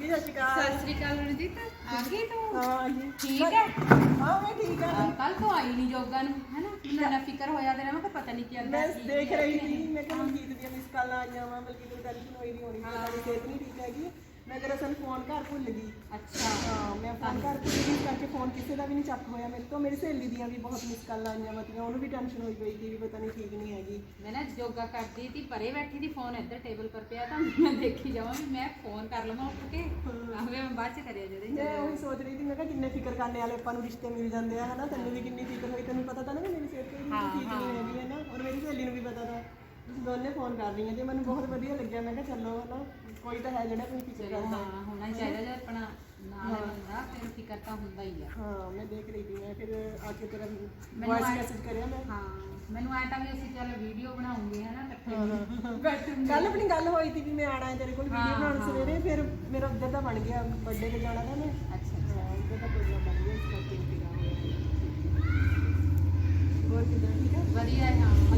ਜੀ ਸਤਿ ਸ਼੍ਰੀ ਅਕਾਲ। ਸਤਿ ਸ੍ਰੀ ਅਕਾਲ ਰਣਜੀਤ ਆ ਗਈ ਤੂੰ? ਹਾਂ ਜੀ। ਠੀਕ ਹੈ? ਹਾਂ ਮੈਂ ਠੀਕ ਹਾਂ ਕੱਲ ਤੋਂ ਆਈ ਨਹੀਂ ਜੋਗਾ ਨੂੰ ਹੈਨਾ ਮੈਨੂੰ ਇੰਨਾ ਫਿਕਰ ਹੋਇਆ ਤੇਰਾ ਮੈਂ ਕਿਹਾ ਪਤਾ ਨਹੀਂ ਕੀ ਮੈਂ ਅੰਦਰ ਸੀ ਦੇਖ ਰਹੀ ਸੀ ਮੈਂ ਕਿਹਾ ਮਨਜੀਤ ਦੀਆਂ ਮਿਸ ਕਾਲਾਂ ਆਈਆਂ ਵਾ ਬਲਕਿ ਤੈਨੂੰ ਟੈਨਸ਼ਨ ਹੋਈ ਨਹੀਂ ਹੋਣੀ ਮੇਰੀ ਸਿਹਤ ਨਹੀਂ ਠੀਕ ਹੈਗੀ। ਮੈਂ ਦਰਅਸਲ ਫੋਨ ਘਰ ਭੁੱਲ ਗਈ। ਅੱਛਾ। ਹਾਂ ਮੈਂ ਫੋਨ ਘਰ ਭੁੱਲ ਫੋਨ ਕਿਸੇ ਦਾ ਵੀ ਨਹੀਂ ਚੱਕ ਹੋਇਆ ਮੇਰੇ ਤੋਂ। ਮੇਰੀ ਸਹੇਲੀ ਦੀਆਂ ਵੀ ਬਹੁਤ ਮਿਸ ਕਾਲਾਂ ਆਈਆਂ ਮਤੀਆਂ ਉਹਨੂੰ ਵੀ ਟੈਨਸ਼ਨ ਹੋਈ ਪਈ ਕਿ ਵੀ ਪਤਾ ਨਹੀਂ ਠੀਕ ਨਹੀਂ ਹੈਗੀ। ਮੈਂ ਨਾ ਜੋਗਾ ਕਰਦੀ ਸੀ ਪਰੇ ਬੈਠੀ ਦੀ ਫੋਨ ਇੱਧਰ ਟੇਬਲ ਪਰ ਪਿਆ ਤਾਂ ਮੈਂ ਦੇਖੀ ਜਾਵਾਂ ਵੀ ਮੈਂ ਫੋਨ ਕਰ ਲਵਾਂ ਉੱਠ ਕੇ। ਆਵੇ ਮੈਂ ਬਾਅਦ ਚ ਕਰਿਆ ਜਦੇ ਮੈਂ ਉਹੀ ਸੋਚ ਰਹੀ ਸੀ ਮੈਂ ਕਿਹਾ ਕਿੰਨੇ ਫਿਕਰ ਕਰਨੇ ਵਾਲੇ ਆਪਾਂ ਨੂੰ ਰਿਸ਼ਤੇ ਮਿਲ ਜਾਂਦੇ ਆ ਹਨਾ? ਤੈਨੂੰ ਵੀ ਕਿੰਨੀ ਫਿਕਰ ਹੋਈ ਤੈਨੂੰ ਪਤਾ ਤਾਂ ਨਾ ਕਿ ਮੇਰੀ ਸਿਹਤ ਹਾਂ, ਠੀਕ ਨਹੀਂ ਹੈਗੀ ਹੈ ਨਾ ਔਰ ਮੇਰੀ ਸਹੇਲੀ ਨੂੰ ਵੀ ਪਤਾ ਤਾਂ। ਤੁਸੀਂ ਦੋਨੇ ਫੋਨ ਕਰ ਰਹੀਆਂ ਤੇ ਮੈਨੂੰ ਬਹੁਤ ਵਧੀਆ ਲੱਗਿਆ। ਮੈਂ ਕਿਹਾ ਚੱਲੋ ਹਨਾ? ਕੋਈ ਤਾਂ ਹੈ ਜਿਹੜਾ ਕੋਈ ਫਿਕਰ ਕਰਦਾ ਹਾਂ ਹੋਣਾ ਚਾਹੀਦਾ ਜੇ ਆਪਣਾ ਨਾਲ ਹੈ ਬੰਦਾ ਫਿਰ ਫਿਕਰ ਤਾਂ ਹੁੰਦਾ ਹੀ ਆ। ਹਾਂ ਮੈਂ ਦੇਖ ਰਹੀ ਸੀ ਮੈਂ ਫਿਰ ਆ ਕੇ ਤੇਰਾ ਮੈਨੂੰ ਵੌਇਸ ਆਇਆ- ਮੈਸੇਜ ਕਰਿਆ ਮੈਂ। ਹਾਂ ਮੈਨੂੰ ਆਇਆ ਤਾਂ ਵੀ ਅਸੀਂ ਚੱਲ ਵੀਡੀਓ ਬਣਾਉਂਗੇ ਹਨਾ ਇਕੱਠੇ ਬੈਠੂਗੇ ਕੱਲ ਆਪਣੀ ਗੱਲ ਹੋਈ ਸੀ ਵੀ ਮੈਂ ਆਣਾ ਹੈ ਤੇਰੇ ਕੋਲ ਵੀਡੀਓ ਹਾਂ, ਬਣਾਉਣ ਹਾਂ। ਸਵੇਰੇ ਫਿਰ ਮੇਰਾ ਉੱਧਰ ਦਾ ਬਣ ਗਿਆ ਬਰਥਡੇ ਤੇ ਜਾਣਾ ਤਾਂ ਮੈਂ। ਅੱਛਾ ਹਾਂ ਉੱਧਰ ਦਾ ਪ੍ਰੋਗਰਾਮ ਬਣ ਗਿਆ ਇਸ ਕਰਕੇ ਫਿਰ ਆ ਹੋਇਆ ਹੋਰ ਕਿਦਾਂ ਠੀਕ ਹੈ ਵਧੀਆ ਹੈ। ਹਾਂ ਅੱਜ ਜਾਣਾ